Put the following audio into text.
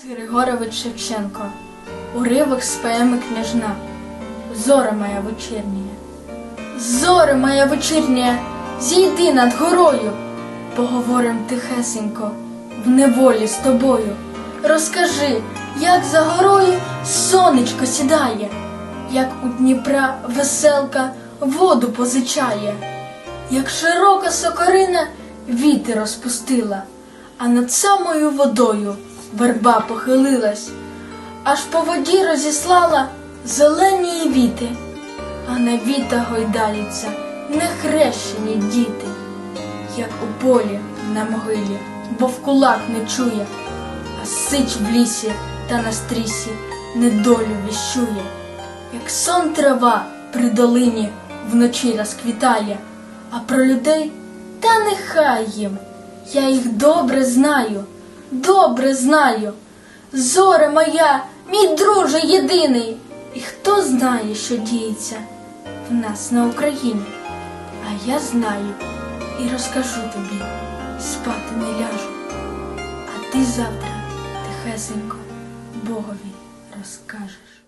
Григорович Шевченко, уривок з поеми княжна, Зора моя вечірня. Зоре моя вечірня, зійди над горою, поговорим тихесенько, в неволі з тобою. Розкажи, як за горою сонечко сідає, як у Дніпра веселка воду позичає, як широка сокорина віти розпустила, а над самою водою верба похилилась, аж по воді розіслала зелені віти, а на віта гойдаються нехрещені діти, як у полі на могилі, бо в кулак не чує, а сич в лісі та на стрісі недолю віщує, як сон трава при долині вночі розквітає, а про людей та нехай їм, я їх добре знаю, добре знаю. Зоре моя, мій друже єдиний, і хто знає, що діється в нас на Україні? А я знаю і розкажу тобі, спати не ляжу, а ти завтра тихесенько Богові розкажеш.